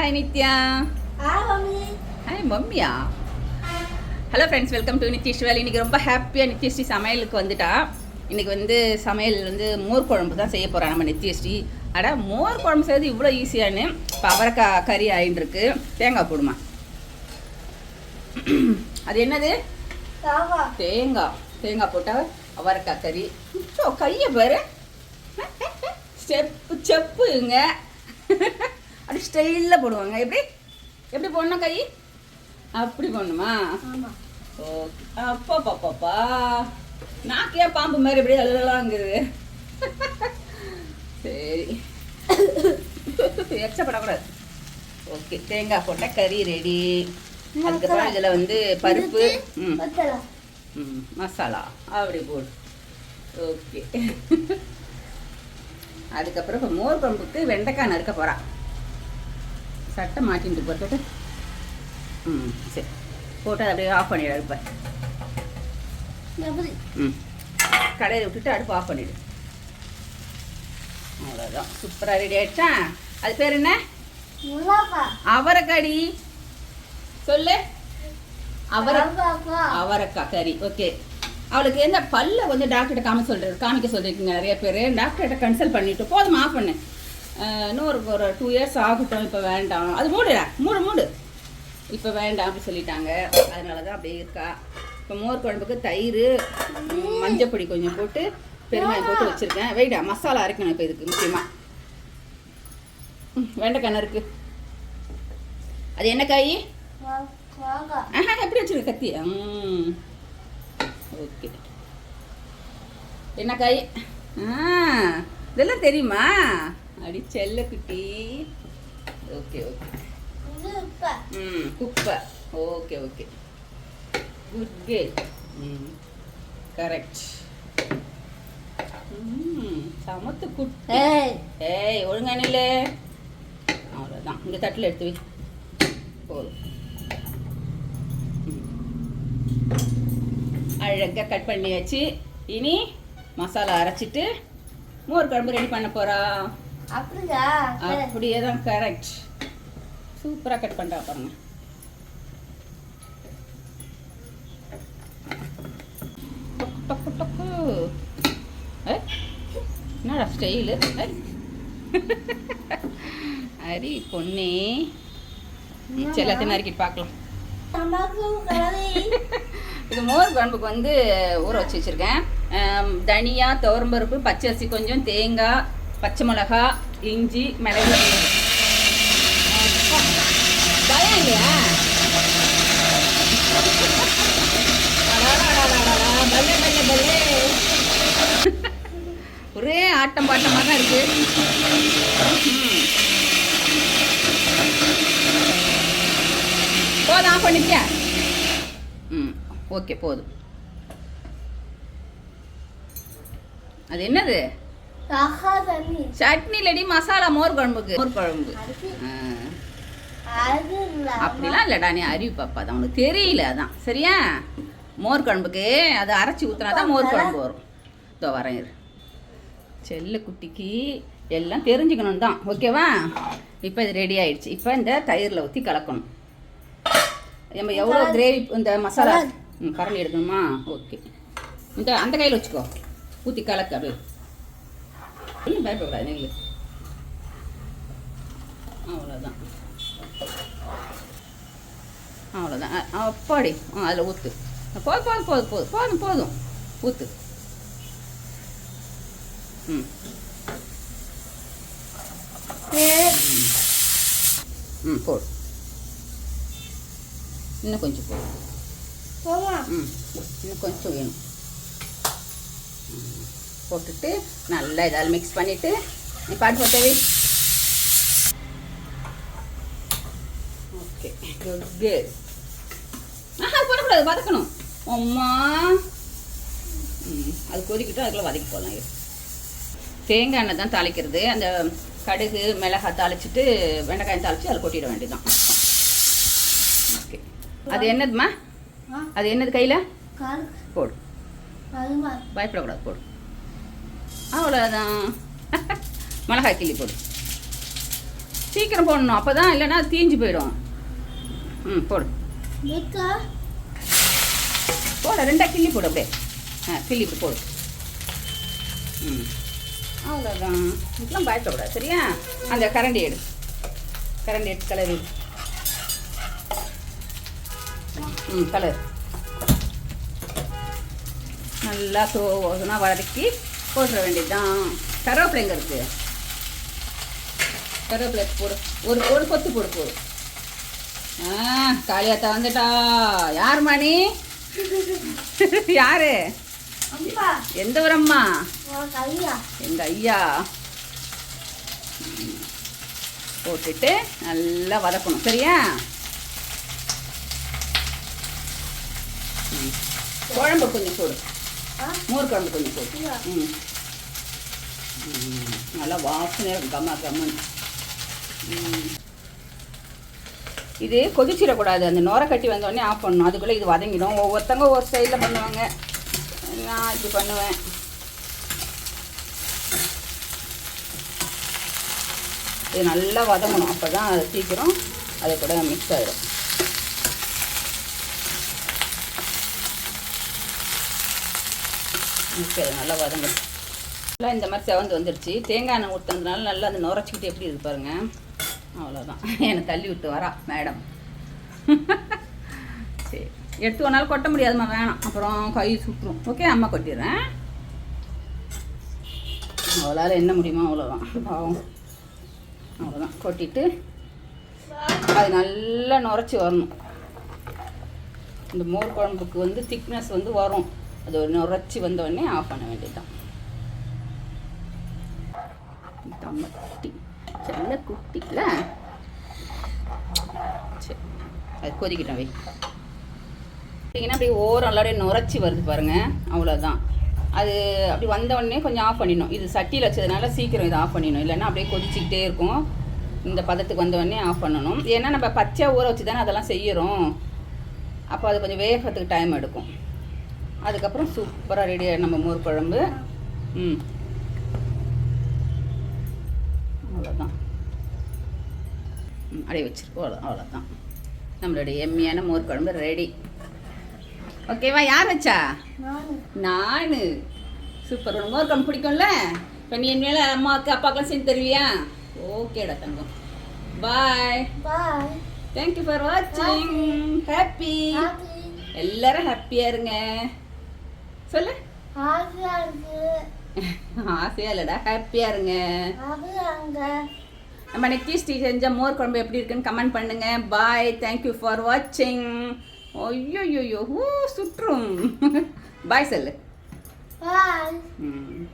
Hi Nithya hi மம்மியா hello friends welcome to நித்யஸ்வல் இன்னைக்கு ரொம்ப ஹாப்பியாக நித்யஸ்ரீ சமையலுக்கு வந்துட்டா. இன்னைக்கு வந்து சமையல் வந்து மோர் குழம்பு தான் செய்ய போகிறா நம்ம நித்யஸ்ரீ அட மோர் குழம்பு செய்யறது இவ்வளோ ஈஸியான்னு இப்போ அவரைக்காய் கறி ஆயின்னு இருக்கு தேங்காய் போடுமா? அது என்னது? தேங்காய். தேங்காய். போட்டால் அவரைக்காய் கறி. ஸோ கையை பாரு. ஸ்டெப்பு செப்புங்க. அப்படி ஸ்டைலில் போடுவாங்க. எப்படி? எப்படி போடணும் கை? அப்படி போடணுமா? ஓகே அப்பா பாப்பாப்பா நாக்கே பாம்பு மாதிரி எப்படி அழுகலாங்குது. சரி. எச்சப்படக்கூடாது. ஓகே தேங்காய் போட்ட கறி ரெடி அதுக்கப்புறம் இதில் வந்து பருப்பு. ம். மசாலா. அப்படி போடு. ஓகே அதுக்கப்புறம் இப்போ மோர் குழம்புக்கு வெண்டைக்காய் நறுக்க போகிறா சட்டை மாட்டிட்டு போட்டு ம் சரி. போட்டு அப்படியே ஆஃப் பண்ணிடு அடுப்பை. ம். கடையில் விட்டுட்டு அடுப்பு ஆஃப் பண்ணிடு. அவ்வளோதான் சூப்பராக ரெடி ஆயிடுச்சா? அது பேர் என்ன? அவரைக்காடி. சொல்லு. அவரை அவரைக்காய் கறி ஓகே அவளுக்கு எந்த பல்ல கொஞ்சம் டாக்டர்கிட்ட காமி சொல்றது காமிக்க சொல்லியிருக்கீங்க நிறைய பேர். டாக்டர்கிட்ட கன்சல்ட் பண்ணிட்டு போதும் ஆஃப் பண்ணு. அஹ் இன்னும் ஒரு ஒரு டூ இயர்ஸ் ஆகட்டும் இப்போ வேண்டாம். அது மூடுடா மூடு மூடு. இப்போ வேண்டாம் அப்படி சொல்லிட்டாங்க. அதனால தான் அப்படியே இருக்கா. இப்போ மோர் குழம்புக்கு தயிர் மஞ்சப்பொடி கொஞ்சம் போட்டு பெருங்காயம் போட்டு வச்சுருக்கேன். வெயிடா மசாலா அரைக்கணும் இப்போ இதுக்கு முக்கியமாக வெண்டைக்காய் இருக்கு அது என்ன காய்? ஆஹா எப்படி வச்சிருக்க கத்தி ம். ஓகே. என்ன காய்? ஆ இதெல்லாம் தெரியுமா? அடி செல்ல குட்டி ஓகே ஓகே ம் குப்பை ஓகே ஓகே குட் கேல் ம் கரெக்ட் ம் சமத்து குட்டி ஏய் ஒழுங்கா நில்லு அவ்வளோதான் இந்த தட்டில் எடுத்து வை போதும் ம். அழகா கட் பண்ணியாச்சு இனி மசாலா அரைச்சிட்டு மோர் குழம்பு ரெடி பண்ண போறா அப்படியே? தான் கரெக்ட் சூப்பராக கட் பண்ணுறா பாருங்க. டொக்கு, டொக்கு, டொக்கு. என்னடா ஸ்டைலு அரி பொண்ணே. எல்லாத்தையும் நறுக்கிட்டு பார்க்கலாம். இது மோர் குழம்புக்கு வந்து ஊற வச்சு வச்சுருக்கேன். ஆம், தனியா துவரம்பருப்பு பச்சரிசி கொஞ்சம் தேங்காய் பச்சை மிளகா இஞ்சி மிளகு. பயம் இல்லையா? பல்லே, ஒரே ஆட்டம் பாட்டமாக தான் இருக்கு போதும் ஆஃப் பண்ணிட்டியா ம் ஓகே போதும் அது என்னது சட்னி இல்லடி மசாலா மோர் குழம்புக்கு. மோர் குழம்பு. அப்படிலாம் இல்லடா நீ அறிவு பாப்பா. தான் உனக்கு தெரியல அதான். சரியா? மோர் குழம்புக்கு அதை அரைச்சி ஊற்றினா தான் மோர் குழம்பு வரும். இதோ வரேன் இரு. செல்ல குட்டிக்கு எல்லாம் தெரிஞ்சுக்கணும் தான். ஓகேவா? இப்போ இது ரெடி ஆயிடுச்சு. இப்போ இந்த தயிரில் ஊற்றி கலக்கணும். நம்ம எவ்வளோ கிரேவி இந்த மசாலா? ம் கரண்டி எடுக்கணுமா? ஓகே. இந்த அந்த கையில் வச்சுக்கோ. ஊற்றி கலக்கு அப்படியே. ஒன்றும் பயப்படக்கூடாது நெல் அவ்வளோதான் அவ்வளோதான் அப்பாடி ஆ அதில் ஊற்று போதும் போதும் போதும் போதும் போதும் போதும். ஊற்று ம். ம் போடு. இன்னும் கொஞ்சம் போடு. ம். இன்னும் கொஞ்சம் வேணும். போட்டுட்டு நல்லா இதால் மிக்ஸ் பண்ணிவிட்டு நீ பாட்டு போட்டவே ஓகே குட் ஆஹா போடக்கூடாது வதக்கணும். அம்மா. அது கொதிக்கிட்டு அதுக்குள்ளே வதக்கி போகலாம். தேங்காய் எண்ணெய் தான் தாளிக்கிறது. அந்த கடுகு மிளகாய் தாளிச்சிட்டு வெண்டைக்காயம் தாளித்து அதில் கொட்டிட வேண்டியதுதான். ஓகே அது என்னதுமா அது என்னது கையில்? போடு. பயப்படக்கூடாது போடு. அவ்வளோதான் மிளகாய் கிள்ளி போடு. சீக்கிரம் போடணும். அப்போ தான் இல்லைன்னா தீஞ்சு போயிடும். ம் போடு. போட ரெண்டா கிள்ளி போடு அப்படியே. ஆ கிள்ளி இப்படி போடு. ம். அவ்வளோதான் இப்பெல்லாம் பயப்படக்கூடாது சரியா? அந்த கரண்டி எடு. கரண்டி எடுத்து கலர். ம் கலர். நல்லா தோனா வதக்கி போட்டுற வேண்டியதுதான். கருவேப்பிலை எங்கே இருக்குது கருவேப்பிலை போடு. ஒரு ஒரு கொத்து போடு போடு. ஆ காளியாத்தா வந்துட்டா யார் மணி? யாரு? எந்த ஒரு அம்மா? எங்க ஐயா. போட்டுட்டு நல்லா வதக்கணும். சரியா. குழம்பு கொஞ்சம் போடு. மோர் குழம்பு கொஞ்சம் போடு ம். நல்லா வாசனையாக இருக்கும். கம்மா கம்மன் இது கொதிச்சிடக்கூடாது. அந்த நுர கட்டி வந்தோடனே ஆஃப் பண்ணணும். அதுக்குள்ளே இது வதங்கிடும். ஒவ்வொருத்தவங்க ஒவ்வொரு ஸ்டைலில் பண்ணுவாங்க. நான் இப்படி பண்ணுவேன். இது நல்லா வதங்கணும். அப்போ தான் அது சீக்கிரம் அது கூட மிக்ஸ் ஆகிடும் மிக்ஸ் நல்லா வதங்கணும் நல்லா இந்த மாதிரி செவந்து வந்துடுச்சு. தேங்காய் எண்ணெய் ஊற்றுனதுனால நல்லா அந்த நுரைச்சிக்கிட்டு எப்படி இருப்பாருங்க அவ்வளோதான் என்னை தள்ளி விட்டு வரா மேடம் சரி. எடுத்து ஒரு நாள் கொட்ட முடியாதும்மா வேணாம். அப்புறம் கை சுட்டுரும் ஓகே அம்மா கொட்டிடுறேன். அவளால் என்ன முடியுமோ அவ்வளோதான் பாவம். அவ்வளோதான் கொட்டிட்டு அது நல்லா நுரைச்சி வரணும். இந்த மோர் குழம்புக்கு வந்து திக்னஸ் வந்து வரும். அது ஒரு நுரைச்சி வந்த உடனே ஆஃப் பண்ண வேண்டியதுதான். தம்மட்டி செல்ல குட்டில சரி. அது கொதிக்கிட்டோம் வை. பார்த்தீங்கன்னா அப்படியே ஓரம் நுரைச்சி வருது பாருங்க. அவ்வளோதான் அது அப்படி வந்த உடனே கொஞ்சம் ஆஃப் பண்ணிடணும். இது சட்டியில் வச்சதுனால சீக்கிரம் இதை ஆஃப் பண்ணிடணும். இல்லைன்னா அப்படியே கொதிச்சிக்கிட்டே இருக்கும். இந்த பதத்துக்கு வந்த உடனே ஆஃப் பண்ணணும். ஏன்னா நம்ம பச்சை ஊற வச்சு தானே அதெல்லாம் செய்கிறோம் அப்போ அது கொஞ்சம் வேகிறதுக்கு டைம் எடுக்கும். அதுக்கப்புறம் சூப்பராக ரெடி நம்ம மோர் குழம்பு. ம். அவ்வளோதான் ம், அப்படியே வச்சிருக்கோம். அவ்வளோ அவ்வளோதான் நம்மளுடைய எம்மியான மோர் குழம்பு ரெடி ஓகேவா யார் வச்சா? நான். சூப்பர். உனக்கு மோர் குழம்பு பிடிக்கும்ல? இப்போ நீ என் மேலே அம்மாவுக்கு அப்பாக்கெல்லாம் செஞ்சு தருவியா? ஓகேடா தங்கம். பாய் தேங்க்யூ ஃபார் வாட்சிங் ஹாப்பி எல்லாரும் ஹாப்பியாக இருங்க. சொல்லு. ஆசையா இல்லைடா ஹாப்பியாக இருங்க. நம்ம நெக்ஸ்ட் செஞ்ச மோர் குழம்பு எப்படி இருக்குன்னு கமெண்ட் பண்ணுங்க. பாய் தேங்க்யூ ஃபார் வாட்சிங் ஐயோ ஐயோ சுற்றும். பாய் சொல்லு. ம்.